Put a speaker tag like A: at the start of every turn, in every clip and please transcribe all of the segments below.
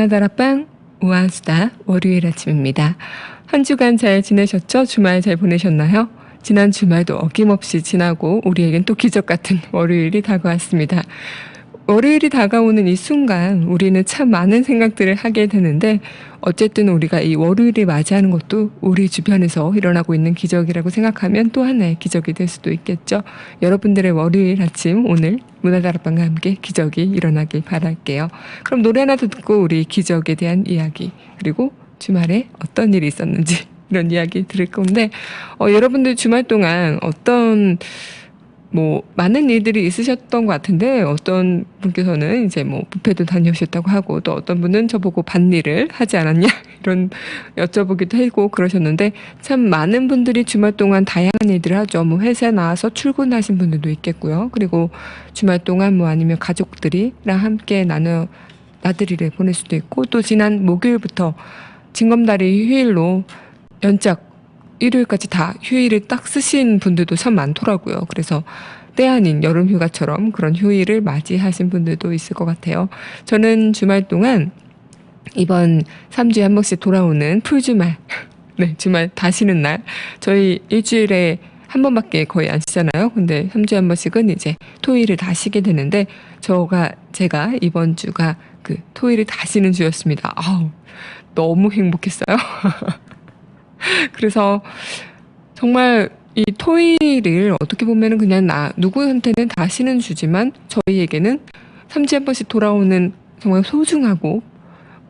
A: 문화다락방 우아수다 월요일 아침입니다. 한 주간 잘 지내셨죠? 주말 잘 보내셨나요? 지난 주말도 어김없이 지나고 우리에겐 또 기적 같은 월요일이 다가왔습니다. 월요일이 다가오는 이 순간 우리는 참 많은 생각들을 하게 되는데 어쨌든 우리가 이 월요일을 맞이하는 것도 우리 주변에서 일어나고 있는 기적이라고 생각하면 또 하나의 기적이 될 수도 있겠죠. 여러분들의 월요일 아침 오늘 문화다락방과 함께 기적이 일어나길 바랄게요. 그럼 노래 하나 듣고 우리 기적에 대한 이야기 그리고 주말에 어떤 일이 있었는지 이런 이야기 들을 건데 어, 여러분들 주말 동안 어떤 뭐 많은 일들이 있으셨던 것 같은데 어떤 분께서는 이제 뭐 뷔페도 다녀오셨다고 하고 또 어떤 분은 저보고 반일을 하지 않았냐 이런 여쭤보기도 하고 그러셨는데 참 많은 분들이 주말 동안 다양한 일들을 하죠. 뭐 회사에 나와서 출근하신 분들도 있겠고요. 그리고 주말 동안 뭐 아니면 가족들이랑 함께 나눠 나들이를 보낼 수도 있고 또 지난 목요일부터 징검다리 휴일로 연짝 일요일까지 다 휴일을 딱 쓰신 분들도 참 많더라고요. 그래서 때 아닌 여름 휴가처럼 그런 휴일을 맞이하신 분들도 있을 것 같아요. 저는 주말 동안 이번 3주에 한 번씩 돌아오는 풀주말, 네, 주말 다 쉬는 날, 저희 일주일에 한 번밖에 거의 안 쉬잖아요. 근데 3주에 한 번씩은 이제 토요일을 다 쉬게 되는데, 저가, 제가 이번 주가 그 토요일을 다 쉬는 주였습니다. 아우, 너무 행복했어요. 그래서 정말 이 토일을 어떻게 보면은 그냥 나 누구한테는 다 쉬는 주지만 저희에게는 3주에 한 번씩 돌아오는 정말 소중하고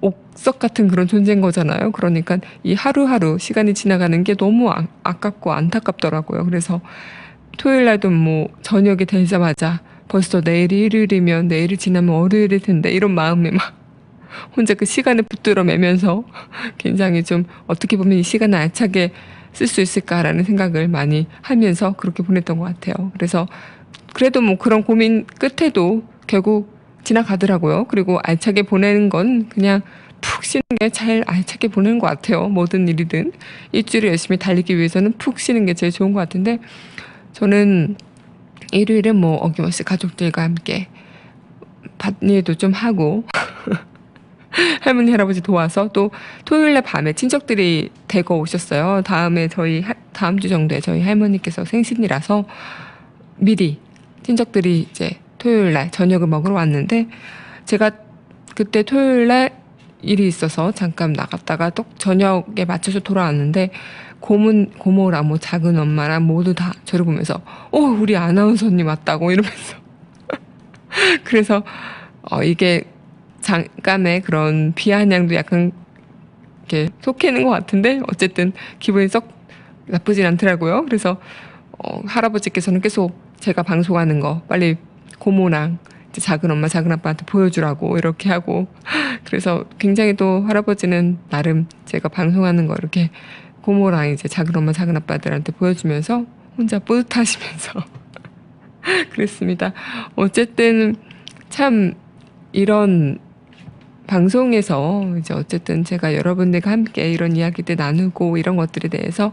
A: 옥석 같은 그런 존재인 거잖아요. 그러니까 이 하루하루 시간이 지나가는 게 너무 아, 아깝고 안타깝더라고요. 그래서 토요일 날도 뭐 저녁이 되자마자 벌써 내일이 일요일이면 내일이 지나면 월요일일 텐데 이런 마음에 막 혼자 그 시간을 붙들어 매면서 굉장히 좀 어떻게 보면 이 시간을 알차게 쓸 수 있을까라는 생각을 많이 하면서 그렇게 보냈던 것 같아요. 그래서 그래도 뭐 그런 고민 끝에도 결국 지나가더라고요. 그리고 알차게 보내는 건 그냥 푹 쉬는 게잘 알차게 보내는 것 같아요. 모든 일이든 일주일을 열심히 달리기 위해서는 푹 쉬는 게 제일 좋은 것 같은데 저는 일요일은 뭐 어김없이 가족들과 함께 밭일도 좀 하고 할머니 할아버지 도와서 또 토요일날 밤에 친척들이 대거 오셨어요. 다음에 저희 하, 다음 주 정도에 저희 할머니께서 생신이라서 미리 친척들이 이제 토요일날 저녁을 먹으러 왔는데 제가 그때 토요일날 일이 있어서 잠깐 나갔다가 또 저녁에 맞춰서 돌아왔는데 고문 고모랑 뭐 작은 엄마랑 모두 다 저를 보면서 어 우리 아나운서님 왔다고 이러면서 그래서 어 이게 잠깐의 그런 비아냥도 약간 이렇게 속해는 것 같은데 어쨌든 기분이 썩 나쁘진 않더라고요. 그래서 어, 할아버지께서는 계속 제가 방송하는 거 빨리 고모랑 작은 엄마 작은 아빠한테 보여주라고 이렇게 하고 그래서 굉장히 또 할아버지는 나름 제가 방송하는 거 이렇게 고모랑 이제 작은 엄마 작은 아빠들한테 보여주면서 혼자 뿌듯하시면서 그랬습니다. 어쨌든 참 이런 방송에서 이제 어쨌든 제가 여러분들과 함께 이런 이야기들 나누고 이런 것들에 대해서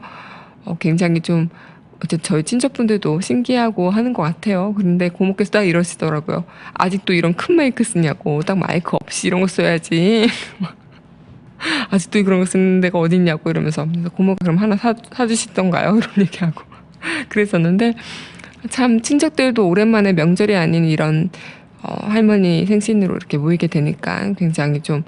A: 어 굉장히 좀 어쨌든 저희 친척분들도 신기하고 하는 것 같아요. 그런데 고모께서 딱 이러시더라고요. 아직도 이런 큰 마이크 쓰냐고. 딱 마이크 없이 이런 거 써야지. 아직도 그런 거 쓰는 데가 어딨냐고 이러면서. 고모가 그럼 하나 사, 사주시던가요? 이런 얘기하고. 그랬었는데 참 친척들도 오랜만에 명절이 아닌 이런 어, 할머니 생신으로 이렇게 모이게 되니까 굉장히 좀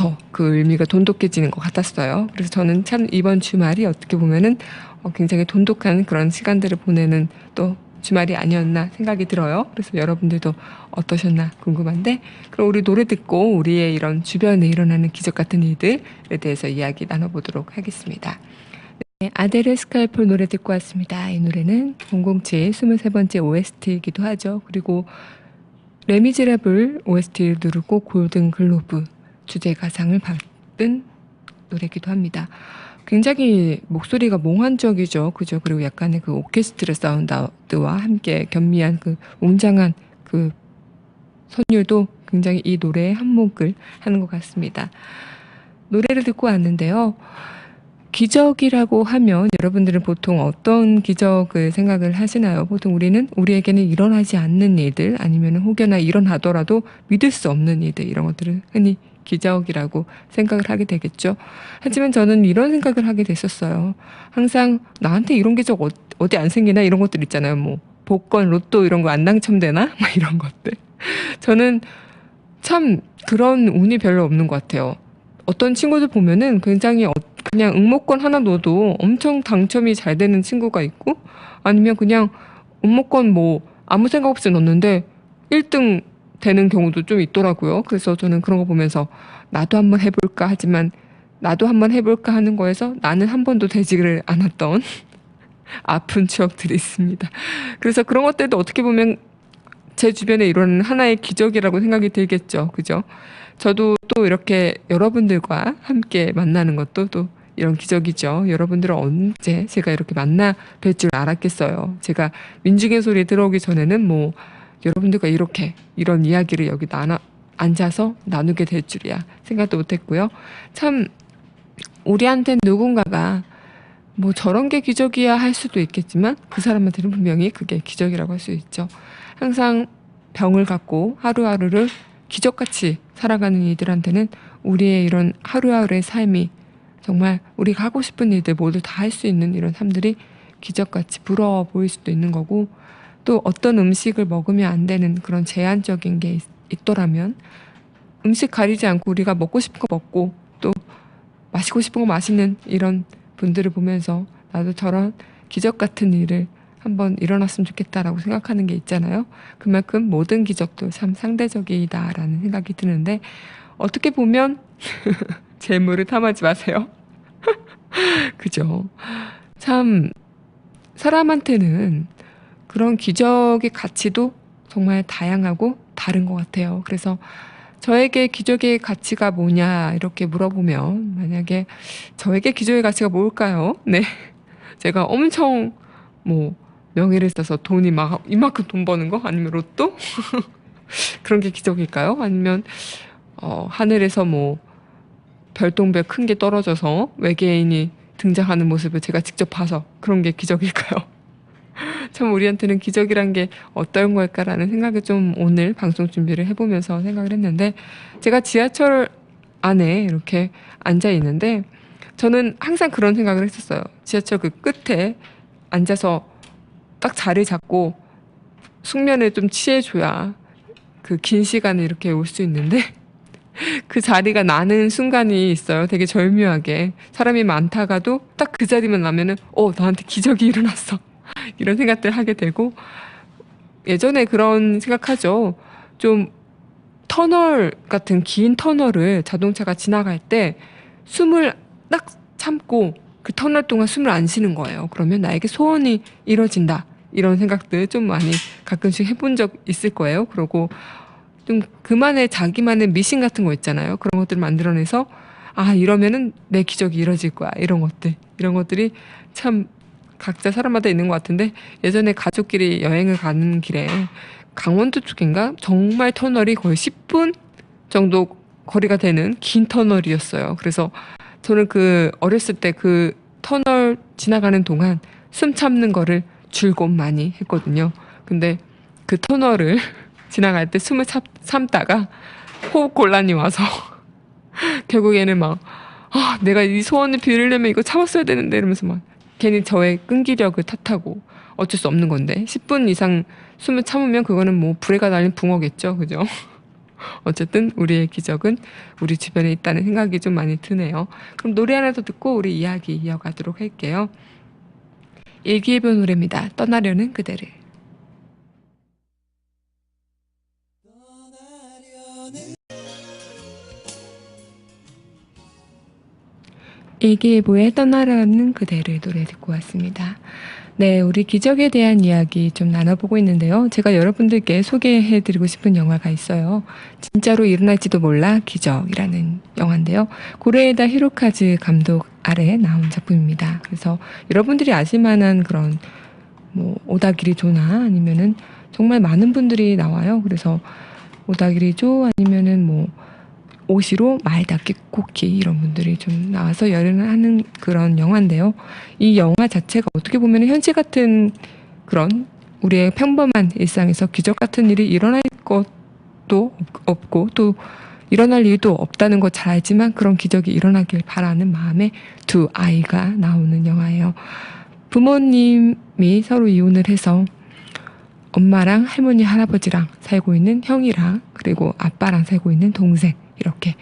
A: 더 그 의미가 돈독해지는 것 같았어요. 그래서 저는 참 이번 주말이 어떻게 보면은 어, 굉장히 돈독한 그런 시간들을 보내는 또 주말이 아니었나 생각이 들어요. 그래서 여러분들도 어떠셨나 궁금한데 그럼 우리 노래 듣고 우리의 이런 주변에 일어나는 기적 같은 일들에 대해서 이야기 나눠보도록 하겠습니다. 네, 아델의 스카이폴 노래 듣고 왔습니다. 이 노래는 007 23번째 OST이기도 하죠. 그리고 레미제라블 OST를 누르고 골든 글로브 주제 가상을 받은 노래기도 합니다. 굉장히 목소리가 몽환적이죠. 그죠? 그리고 약간의 그 오케스트라 사운드와 함께 겸미한 그 웅장한 그 선율도 굉장히 이 노래의 한몫을 하는 것 같습니다. 노래를 듣고 왔는데요. 기적이라고 하면 여러분들은 보통 어떤 기적을 생각을 하시나요? 보통 우리는 우리에게는 일어나지 않는 일들 아니면 혹여나 일어나더라도 믿을 수 없는 일들 이런 것들을 흔히 기적이라고 생각을 하게 되겠죠. 하지만 저는 이런 생각을 하게 됐었어요. 항상 나한테 이런 기적 어- 어디 안 생기나 이런 것들 있잖아요. 뭐 복권, 로또 이런 거 안 당첨되나? 막 이런 것들. 저는 참 그런 운이 별로 없는 것 같아요. 어떤 친구들 보면은 굉장히 어- 그냥 응모권 하나 넣어도 엄청 당첨이 잘 되는 친구가 있고 아니면 그냥 응모권 뭐 아무 생각 없이 넣었는데 1등 되는 경우도 좀 있더라고요. 그래서 저는 그런 거 보면서 나도 한번 해볼까 하지만 나도 한번 해볼까 하는 거에서 나는 한 번도 되지를 않았던 아픈 추억들이 있습니다. 그래서 그런 것들도 어떻게 보면 제 주변에 이런 하나의 기적이라고 생각이 들겠죠. 그죠? 저도 또 이렇게 여러분들과 함께 만나는 것도 또 이런 기적이죠. 여러분들은 언제 제가 이렇게 만나 뵐 줄 알았겠어요. 제가 민중의 소리 들어오기 전에는 뭐 여러분들과 이렇게 이런 이야기를 여기 나눠 앉아서 나누게 될 줄이야 생각도 못했고요. 참 우리한테 누군가가 뭐 저런 게 기적이야 할 수도 있겠지만 그 사람한테는 분명히 그게 기적이라고 할 수 있죠. 항상 병을 갖고 하루하루를 기적같이 살아가는 이들한테는 우리의 이런 하루하루의 삶이 정말 우리가 하고 싶은 일들 모두 다 할 수 있는 이런 삶들이 기적같이 부러워 보일 수도 있는 거고 또 어떤 음식을 먹으면 안 되는 그런 제한적인 게 있, 있더라면 음식 가리지 않고 우리가 먹고 싶은 거 먹고 또 마시고 싶은 거 마시는 이런 분들을 보면서 나도 저런 기적 같은 일을 한번 일어났으면 좋겠다라고 생각하는 게 있잖아요. 그만큼 모든 기적도 참 상대적이다라는 생각이 드는데 어떻게 보면 재물을 탐하지 마세요. 그죠? 참 사람한테는 그런 기적의 가치도 정말 다양하고 다른 것 같아요. 그래서 저에게 기적의 가치가 뭐냐 이렇게 물어보면 만약에 저에게 기적의 가치가 뭘까요? 네, 제가 엄청 뭐 명예를 써서 돈이 막 이만큼 돈 버는 거 아니면 로또 그런 게 기적일까요? 아니면 어, 하늘에서 뭐 별똥별 큰 게 떨어져서 외계인이 등장하는 모습을 제가 직접 봐서 그런 게 기적일까요? 참 우리한테는 기적이란 게 어떤 걸까라는 생각을 좀 오늘 방송 준비를 해보면서 생각을 했는데 제가 지하철 안에 이렇게 앉아 있는데 저는 항상 그런 생각을 했었어요. 지하철 그 끝에 앉아서 딱 자리 잡고 숙면에 좀 취해줘야 그 긴 시간을 이렇게 올 수 있는데 그 자리가 나는 순간이 있어요. 되게 절묘하게 사람이 많다가도 딱 그 자리만 나면은 어 나한테 기적이 일어났어 이런 생각들 하게 되고 예전에 그런 생각하죠. 좀 터널 같은 긴 터널을 자동차가 지나갈 때 숨을 딱 참고 그 터널 동안 숨을 안 쉬는 거예요. 그러면 나에게 소원이 이뤄진다. 이런 생각들 좀 많이 가끔씩 해본 적 있을 거예요. 그러고 좀 그만의 자기만의 미신 같은 거 있잖아요. 그런 것들을 만들어내서 아 이러면은 내 기적이 이뤄질 거야. 이런 것들 이런 것들이 참 각자 사람마다 있는 것 같은데 예전에 가족끼리 여행을 가는 길에 강원도 쪽인가 정말 터널이 거의 10분 정도 거리가 되는 긴 터널이었어요. 그래서 저는 그 어렸을 때 그 터널 지나가는 동안 숨 참는 거를 줄곧 많이 했거든요. 근데 그 터널을 지나갈 때 숨을 참, 참다가 호흡 곤란이 와서 결국에는 막 아, 내가 이 소원을 빌으려면 이거 참았어야 되는데 이러면서 막 괜히 저의 끈기력을 탓하고 어쩔 수 없는 건데 10분 이상 숨을 참으면 그거는 뭐 불에가 달린 붕어겠죠. 그죠? 어쨌든 우리의 기적은 우리 주변에 있다는 생각이 좀 많이 드네요. 그럼 노래 하나 더 듣고 우리 이야기 이어가도록 할게요. 일기예보 노래입니다. 떠나려는 그대를. 일기예보에 떠나려는 그대를 노래 듣고 왔습니다. 네, 우리 기적에 대한 이야기 좀 나눠보고 있는데요. 제가 여러분들께 소개해드리고 싶은 영화가 있어요. 진짜로 일어날지도 몰라 기적이라는 영화인데요. 고레에다 히로카즈 감독 아래 나온 작품입니다. 그래서 여러분들이 아실 만한 그런 뭐 오다기리조나 아니면은 정말 많은 분들이 나와요. 그래서 오다기리조 아니면은 뭐 오시로 마에다키 코키 이런 분들이 좀 나와서 열연을 하는 그런 영화인데요. 이 영화 자체가 어떻게 보면 현실 같은 그런 우리의 평범한 일상에서 기적 같은 일이 일어날 것도 없고 또 일어날 일도 없다는 거 잘 알지만 그런 기적이 일어나길 바라는 마음에 두 아이가 나오는 영화예요. 부모님이 서로 이혼을 해서 엄마랑 할머니 할아버지랑 살고 있는 형이랑 그리고 아빠랑 살고 있는 동생 이렇게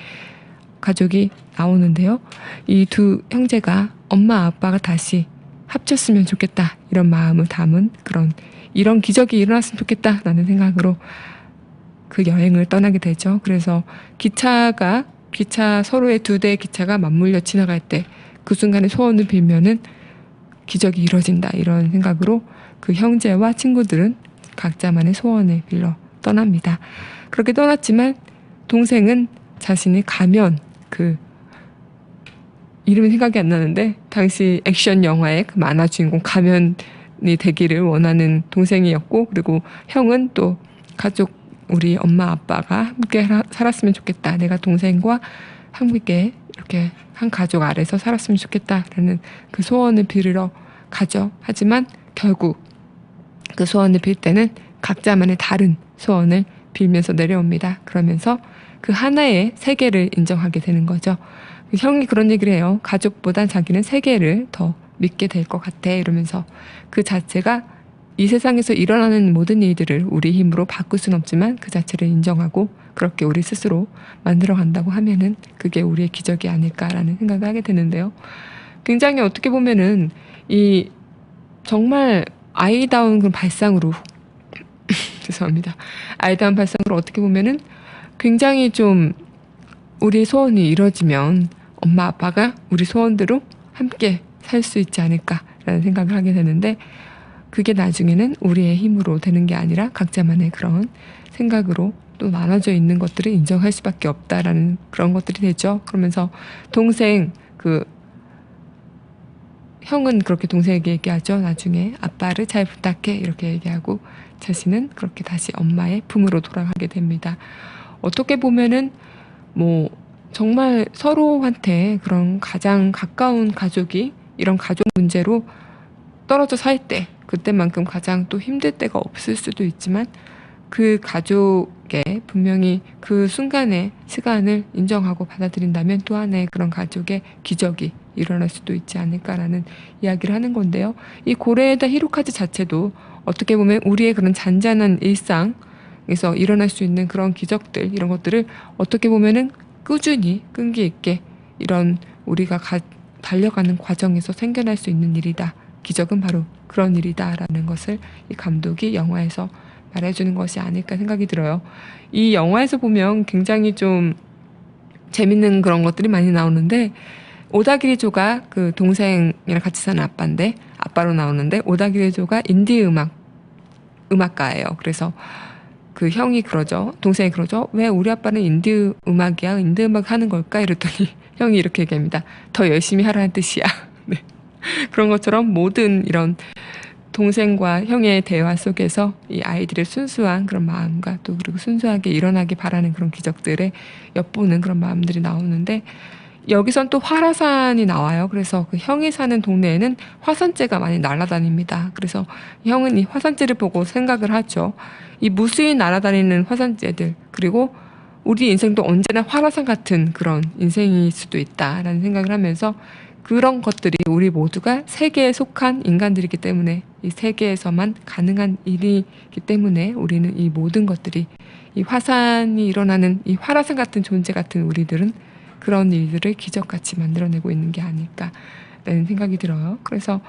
A: 가족이 나오는데요. 이 두 형제가 엄마 아빠가 다시 합쳤으면 좋겠다 이런 마음을 담은 그런 이런 기적이 일어났으면 좋겠다라는 생각으로 그 여행을 떠나게 되죠. 그래서 기차가 기차 서로의 두 대의 기차가 맞물려 지나갈 때 그 순간에 소원을 빌면은 기적이 이루어진다 이런 생각으로 그 형제와 친구들은 각자만의 소원을 빌러 떠납니다. 그렇게 떠났지만 동생은 자신이 가면 그 이름이 생각이 안 나는데 당시 액션 영화의 그 만화 주인공 가면이 되기를 원하는 동생이었고 그리고 형은 또 가족 우리 엄마 아빠가 함께 하- 살았으면 좋겠다. 내가 동생과 함께 이렇게 한 가족 아래서 살았으면 좋겠다라는 그 소원을 빌으러 가죠. 하지만 결국 그 소원을 빌 때는 각자만의 다른 소원을 빌면서 내려옵니다. 그러면서 그 하나의 세계를 인정하게 되는 거죠. 그 형이 그런 얘기를 해요. 가족보단 자기는 세계를 더 믿게 될 것 같아. 이러면서 그 자체가 이 세상에서 일어나는 모든 일들을 우리 힘으로 바꿀 수는 없지만 그 자체를 인정하고 그렇게 우리 스스로 만들어 간다고 하면은 그게 우리의 기적이 아닐까라는 생각을 하게 되는데요. 굉장히 어떻게 보면은 이 정말 아이다운 그런 발상으로 죄송합니다. 아이다운 발상으로 어떻게 보면은 굉장히 좀 우리의 소원이 이루어지면 엄마 아빠가 우리 소원대로 함께 살 수 있지 않을까라는 생각을 하게 되는데 그게 나중에는 우리의 힘으로 되는 게 아니라 각자만의 그런 생각으로 또 나눠져 있는 것들을 인정할 수밖에 없다라는 그런 것들이 되죠. 그러면서 동생 그 형은 그렇게 동생에게 얘기하죠. 나중에 아빠를 잘 부탁해 이렇게 얘기하고 자신은 그렇게 다시 엄마의 품으로 돌아가게 됩니다. 어떻게 보면은 뭐 정말 서로한테 그런 가장 가까운 가족이 이런 가족 문제로 떨어져 살 때 그때만큼 가장 또 힘들 때가 없을 수도 있지만 그 가족의 분명히 그 순간의 시간을 인정하고 받아들인다면 또 하나의 그런 가족의 기적이 일어날 수도 있지 않을까라는 이야기를 하는 건데요. 이 고레에다 히로카즈 자체도 어떻게 보면 우리의 그런 잔잔한 일상 에서 일어날 수 있는 그런 기적들 이런 것들을 어떻게 보면은 꾸준히 끈기 있게 이런 우리가 가, 달려가는 과정에서 생겨날 수 있는 일이다. 기적은 바로 그런 일이다라는 것을 이 감독이 영화에서 말해주는 것이 아닐까 생각이 들어요. 이 영화에서 보면 굉장히 좀 재밌는 그런 것들이 많이 나오는데 오다기리조가 그 동생이랑 같이 사는 아빠인데 아빠로 나오는데 오다기리조가 인디 음악 음악가예요. 그래서 그 형이 그러죠. 동생이 그러죠. 왜 우리 아빠는 인디 음악이야? 인디 음악 하는 걸까? 이랬더니 형이 이렇게 얘기합니다. 더 열심히 하라는 뜻이야. 네. 그런 것처럼 모든 이런 동생과 형의 대화 속에서 이 아이들의 순수한 그런 마음과 또 그리고 순수하게 일어나기 바라는 그런 기적들에 엿보는 그런 마음들이 나오는데 여기선 또 화라산이 나와요. 그래서 그 형이 사는 동네에는 화산재가 많이 날아다닙니다. 그래서 형은 이 화산재를 보고 생각을 하죠. 이 무수히 날아다니는 화산재들 그리고 우리 인생도 언제나 화라산 같은 그런 인생일 수도 있다라는 생각을 하면서 그런 것들이 우리 모두가 세계에 속한 인간들이기 때문에 이 세계에서만 가능한 일이기 때문에 우리는 이 모든 것들이 이 화산이 일어나는 이 화라산 같은 존재 같은 우리들은 그런 일들을 기적같이 만들어내고 있는 게 아닐까라는 생각이 들어요. 그래서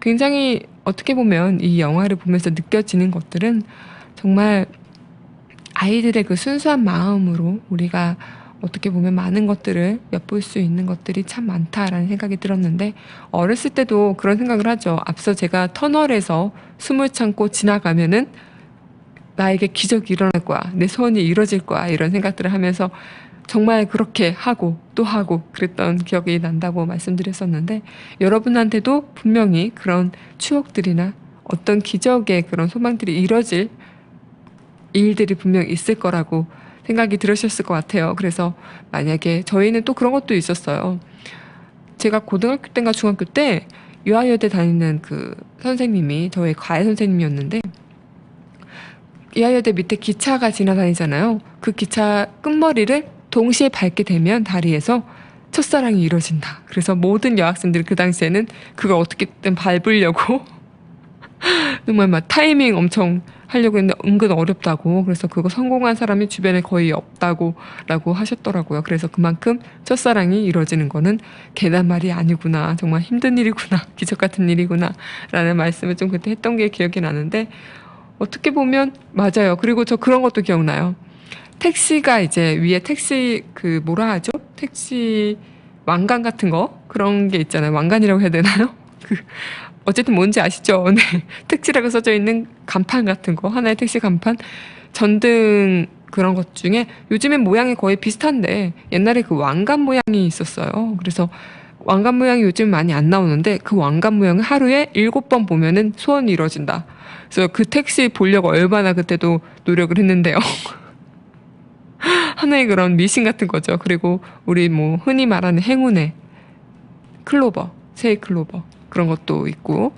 A: 굉장히 어떻게 보면 이 영화를 보면서 느껴지는 것들은 정말 아이들의 그 순수한 마음으로 우리가 어떻게 보면 많은 것들을 엿볼 수 있는 것들이 참 많다라는 생각이 들었는데 어렸을 때도 그런 생각을 하죠. 앞서 제가 터널에서 숨을 참고 지나가면은 나에게 기적이 일어날 거야. 내 소원이 이루어질 거야. 이런 생각들을 하면서 정말 그렇게 하고 또 하고 그랬던 기억이 난다고 말씀드렸었는데 여러분한테도 분명히 그런 추억들이나 어떤 기적의 그런 소망들이 이뤄질 일들이 분명 있을 거라고 생각이 들으셨을 것 같아요. 그래서 만약에 저희는 또 그런 것도 있었어요. 제가 고등학교 때인가 중학교 때 유아여대 다니는 그 선생님이 저의 과외 선생님이었는데 유아여대 밑에 기차가 지나다니잖아요. 그 기차 끝머리를 동시에 밟게 되면 다리에서 첫사랑이 이루어진다. 그래서 모든 여학생들이 그 당시에는 그걸 어떻게든 밟으려고 정말 막 타이밍 엄청 하려고 했는데 은근 어렵다고 그래서 그거 성공한 사람이 주변에 거의 없다고 라고 하셨더라고요. 그래서 그만큼 첫사랑이 이루어지는 거는 계단 말이 아니구나. 정말 힘든 일이구나. 기적 같은 일이구나. 라는 말씀을 좀 그때 했던 게 기억이 나는데 어떻게 보면 맞아요. 그리고 저 그런 것도 기억나요. 택시가 이제 위에 택시 그 뭐라 하죠? 택시 왕관 같은 거 그런 게 있잖아요. 왕관이라고 해야 되나요? 그 어쨌든 뭔지 아시죠? 네. 택시라고 써져 있는 간판 같은 거 하나의 택시 간판 전등 그런 것 중에 요즘엔 모양이 거의 비슷한데 옛날에 그 왕관 모양이 있었어요. 그래서 왕관 모양이 요즘 많이 안 나오는데 그 왕관 모양을 하루에 일곱 번 보면은 소원이 이루어진다. 그래서 그 택시 보려고 얼마나 그때도 노력을 했는데요. 하나의 그런 미신 같은 거죠. 그리고 우리 뭐 흔히 말하는 행운의 클로버, 세이 클로버 그런 것도 있고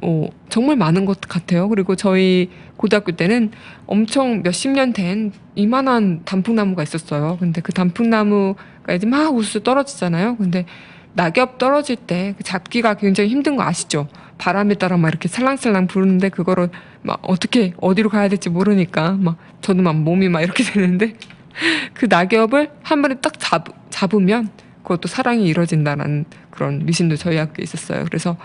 A: 뭐 정말 많은 것 같아요. 그리고 저희 고등학교 때는 엄청 몇십 년 된 이만한 단풍나무가 있었어요. 근데 그 단풍나무가 이제 막 우수 떨어지잖아요. 근데 낙엽 떨어질 때그 잡기가 굉장히 힘든 거 아시죠? 바람에 따라 막 이렇게 살랑살랑 부르는데 그거를 막 어떻게 어디로 가야 될지 모르니까 막 저도 막 몸이 막 이렇게 되는데 그 낙엽을 한 번에 딱 잡, 잡으면 그것도 사랑이 이루어진다는 그런 미신도 저희 학교에 있었어요. 그래서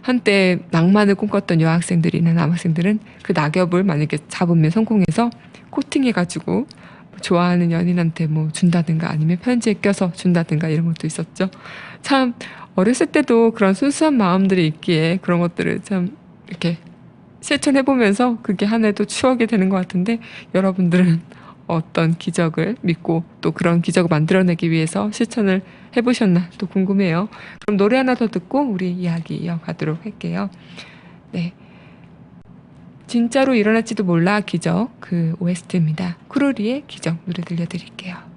A: 한때 낭만을 꿈꿨던 여학생들이나 남학생들은 그 낙엽을 만약에 잡으면 성공해서 코팅해가지고 뭐 좋아하는 연인한테 뭐 준다든가 아니면 편지에 껴서 준다든가 이런 것도 있었죠. 참 어렸을 때도 그런 순수한 마음들이 있기에 그런 것들을 참 이렇게 실천해보면서 그게 하나의 또 추억이 되는 것 같은데 여러분들은 어떤 기적을 믿고 또 그런 기적을 만들어내기 위해서 실천을 해보셨나 또 궁금해요. 그럼 노래 하나 더 듣고 우리 이야기 이어가도록 할게요. 네. 진짜로 일어날지도 몰라 기적 그 OST입니다. 쿠루리의 기적 노래 들려드릴게요.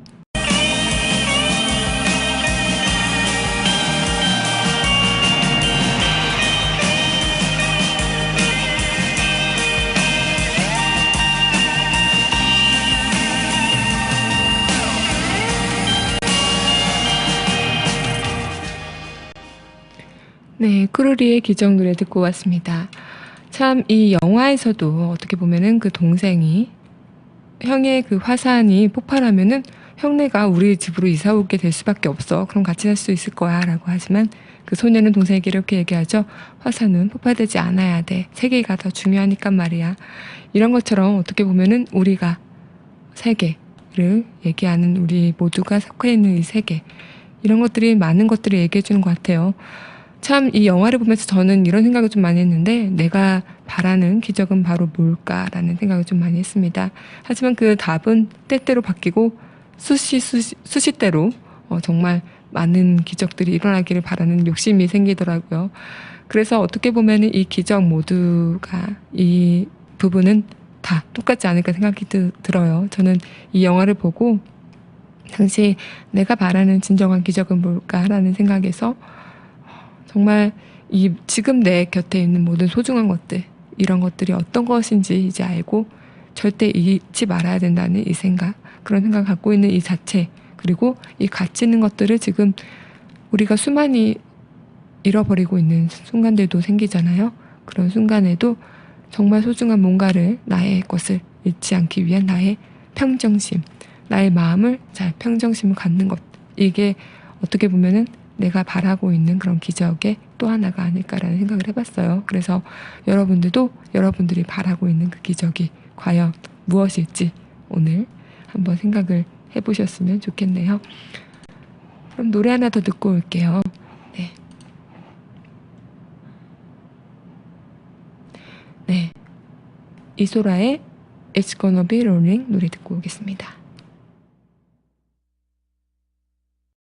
A: 네, 쿠루리의 기적 노래 듣고 왔습니다. 참 이 영화에서도 어떻게 보면은 그 동생이 형의 그 화산이 폭발하면은 형네가 우리 집으로 이사 오게 될 수밖에 없어. 그럼 같이 살 수 있을 거야 라고 하지만 그 소녀는 동생에게 이렇게 얘기하죠. 화산은 폭발되지 않아야 돼. 세계가 더 중요하니까 말이야. 이런 것처럼 어떻게 보면은 우리가 세계를 얘기하는 우리 모두가 속해 있는 이 세계 이런 것들이 많은 것들을 얘기해 주는 것 같아요. 참 이 영화를 보면서 저는 이런 생각을 좀 많이 했는데 내가 바라는 기적은 바로 뭘까라는 생각을 좀 많이 했습니다. 하지만 그 답은 때때로 바뀌고 수시 수시 수시대로 어, 정말 많은 기적들이 일어나기를 바라는 욕심이 생기더라고요. 그래서 어떻게 보면 이 기적 모두가 이 부분은 다 똑같지 않을까 생각이 드, 들어요. 저는 이 영화를 보고 당시 내가 바라는 진정한 기적은 뭘까라는 생각에서 정말 이 지금 내 곁에 있는 모든 소중한 것들 이런 것들이 어떤 것인지 이제 알고 절대 잊지 말아야 된다는 이 생각 그런 생각 갖고 있는 이 자체 그리고 이 가치 있는 것들을 지금 우리가 수많이 잃어버리고 있는 순간들도 생기잖아요. 그런 순간에도 정말 소중한 뭔가를 나의 것을 잃지 않기 위한 나의 평정심, 나의 마음을 잘 평정심을 갖는 것 이게 어떻게 보면은 내가 바라고 있는 그런 기적의 또 하나가 아닐까라는 생각을 해봤어요. 그래서 여러분들도 여러분들이 바라고 있는 그 기적이 과연 무엇일지 오늘 한번 생각을 해보셨으면 좋겠네요. 그럼 노래 하나 더 듣고 올게요. 네. 네. 이소라의 It's Gonna Be Rolling 노래 듣고 오겠습니다.